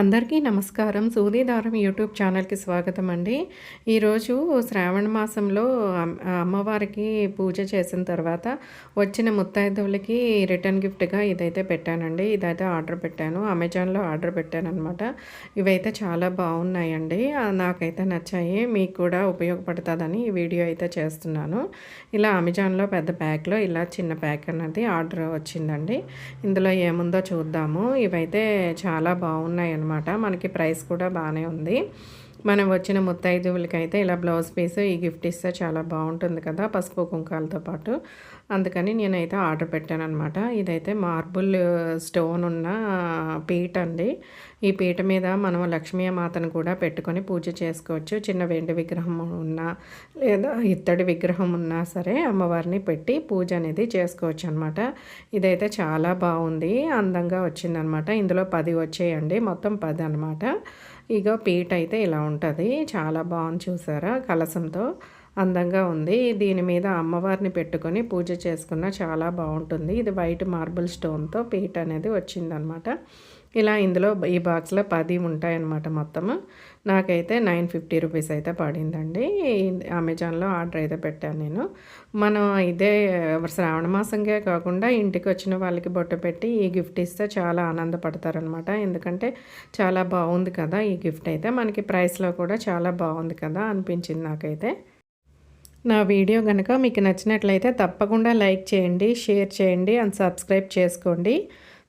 అందరికీ నమస్కారం. సూదిదారం యూట్యూబ్ ఛానల్కి స్వాగతం అండి. ఈరోజు శ్రావణ మాసంలో అమ్మవారికి పూజ చేసిన తర్వాత వచ్చిన ముత్తైదువులకి రిటర్న్ గిఫ్ట్గా ఇదైతే పెట్టానండి. ఇదైతే ఆర్డర్ పెట్టాను. అమెజాన్లో ఆర్డర్ పెట్టాను అనమాట ఇవైతే చాలా బాగున్నాయండి. నాకైతే నచ్చాయి. మీకు కూడా ఉపయోగపడుతుందని ఈ వీడియో అయితే చేస్తున్నాను. ఇలా అమెజాన్లో పెద్ద ప్యాక్లో ఇలా చిన్న ప్యాక్ అన్నది ఆర్డర్ వచ్చిందండి. ఇందులో ఏముందో చూద్దాము. ఇవైతే చాలా బాగున్నాయి అన్నమాట మనకి ప్రైస్ కూడా బాగానే ఉంది. మనం వచ్చిన ముత్తైదువులకి అయితే ఇలా బ్లౌజ్ పీస్ ఈ గిఫ్ట్ ఇస్తే చాలా బాగుంటుంది కదా పసుపు కుంకాలతో పాటు. అందుకని నేనైతే ఆర్డర్ పెట్టాను అనమాట ఇదైతే మార్బుల్ స్టోన్ ఉన్న పీట అండి. ఈ పీట మీద మనం లక్ష్మీ మాతను కూడా పెట్టుకొని పూజ చేసుకోవచ్చు. చిన్న వెండి విగ్రహం ఉన్నా లేదా ఇత్తడి విగ్రహం ఉన్నా సరే అమ్మవారిని పెట్టి పూజ అనేది చేసుకోవచ్చు అనమాట ఇదైతే చాలా బాగుంది అందంగా వచ్చిందనమాట ఇందులో పది వచ్చేయండి మొత్తం పది అనమాట ఇక పీట అయితే ఇలా ఉంటుంది. చాలా బాగుంది చూసారా? కలసంతో అందంగా ఉంది. దీని మీద అమ్మవారిని పెట్టుకొని పూజ చేసుకున్న చాలా బాగుంటుంది. ఇది వైట్ మార్బుల్ స్టోన్తో పీట అనేది వచ్చిందనమాట. ఇలా ఇందులో ఈ బాక్స్లో పది ఉంటాయన్నమాట మొత్తము. నాకైతే నైన్ ఫిఫ్టీ రూపీస్ అయితే పడిందండి. అమెజాన్లో ఆర్డర్ అయితే పెట్టాను నేను. మనం ఇదే శ్రావణ మాసంగా కాకుండా ఇంటికి వచ్చిన వాళ్ళకి బొట్ట పెట్టి ఈ గిఫ్ట్ ఇస్తే చాలా ఆనందపడతారనమాట ఎందుకంటే చాలా బాగుంది కదా ఈ గిఫ్ట్ అయితే. మనకి ప్రైస్లో కూడా చాలా బాగుంది కదా అనిపించింది నాకైతే. నా వీడియో కనుక మీకు నచ్చినట్లయితే తప్పకుండా లైక్ చేయండి షేర్ చేయండి అండ్ సబ్స్క్రైబ్ చేసుకోండి.